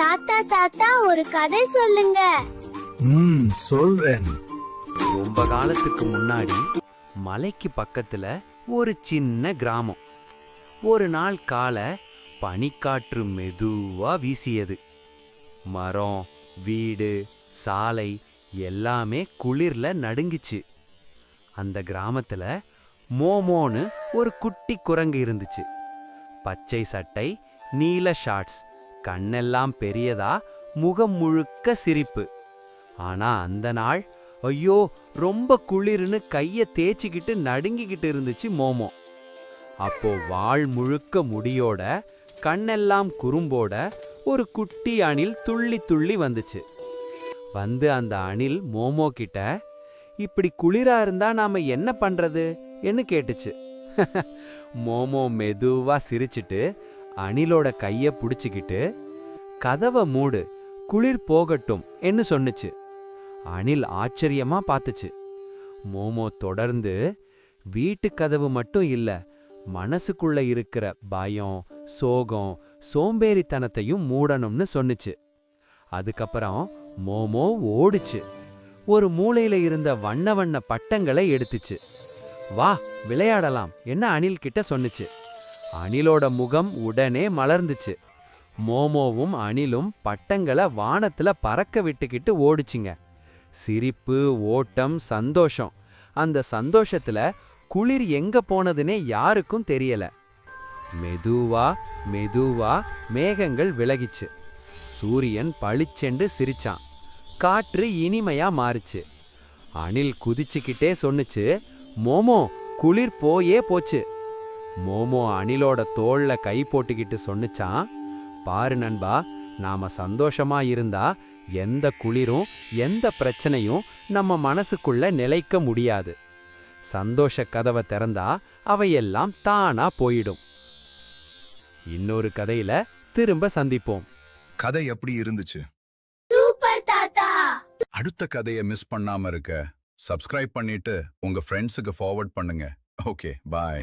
தாத்தா தாத்தா ஒரு கதை சொல்லுங்க. ம் சொல்றேன். ரொம்ப காலத்துக்கு முன்னாடி மலைக்கு பக்கத்துல ஒரு சின்ன கிராமம். ஒரு நாள் கால பனிக்காற்று மெதுவா வீசியது. மரம் வீடு சாலை எல்லாமே குளிர்ல நடுங்குச்சு. அந்த கிராமத்துல மோமோன்னு ஒரு குட்டி குரங்கு இருந்துச்சு. பச்சை சட்டை நீல ஷார்ட்ஸ். கண்ணெல்லாம் பெரியதா முகம் முழுக்க சிரிப்பு. ஆனா அந்த நாள் ஐயோ ரொம்ப குளிர்னு கைய தேய்ச்சிக்கிட்டு நடுங்கிக்கிட்டு இருந்துச்சு மோமோ. அப்போ வாள் முழுக்க முடியோட கண்ணெல்லாம் குறும்போட ஒரு குட்டி அணில் துள்ளி துள்ளி வந்துச்சு. வந்து அந்த அணில் மோமோ கிட்ட இப்படி குளிரா இருந்தா நாம என்ன பண்றது? என்று கேட்டுச்சு. மோமோ மெதுவா சிரிச்சிட்டு அணிலோட கைய புடிச்சுக்கிட்டு கதவை மூடு குளிர் போகட்டும் என்று சொன்னுச்சு. அணில் ஆச்சரியமா பார்த்துச்சு மோமோ தொடர்ந்து வீட்டு கதவு மட்டும் இல்ல மனசுக்குள்ள இருக்கிற பயம் சோகம் சோம்பேறித்தனத்தையும் மூடணும்னு சொன்னுச்சு. அதுக்கப்புறம் மோமோ ஓடுச்சு. ஒரு மூலையில இருந்த வண்ண வண்ண பட்டங்களை எடுத்துச்சு. வா விளையாடலாம் என்ன அணில் கிட்ட சொன்னுச்சு. அணிலோட முகம் உடனே மலர்ந்துச்சு. மோமோவும் அணிலும் பட்டங்களை வானத்துல பறக்க விட்டுக்கிட்டு ஓடுச்சுங்க. சிரிப்பு ஓட்டம் சந்தோஷம். அந்த சந்தோஷத்துல குளிர் எங்க போனதுனே யாருக்கும் தெரியல. மெதுவா மெதுவா மேகங்கள் விலகிச்சு. சூரியன் பளிச்செண்டு சிரிச்சான். காற்று இனிமையா மாறுச்சு. அணில் குதிச்சுக்கிட்டே சொன்னுச்சு மோமோ குளிர் போயே போச்சு. மோமோ அணிலோட தோள்ல கை போட்டுக்கிட்டு சொன்னுச்சான் பாரு நண்பா நாம சந்தோஷமா இருந்தா எந்த குளிரும் எந்த பிரச்சனையும் நம்ம மனசுக்குள்ள நிலைக்க முடியாது. சந்தோஷ கதவை திறந்தா அவையெல்லாம் தானா போயிடும். இன்னொரு கதையில திரும்ப சந்திப்போம். கதை எப்படி இருந்துச்சு? அடுத்த கதையை மிஸ் பண்ணாம இருக்க சப்ஸ்கிரைப் பண்ணிட்டு உங்க ஃப்ரெண்ட்ஸுக்கு ஃபார்வர்ட் பண்ணுங்க. Okay bye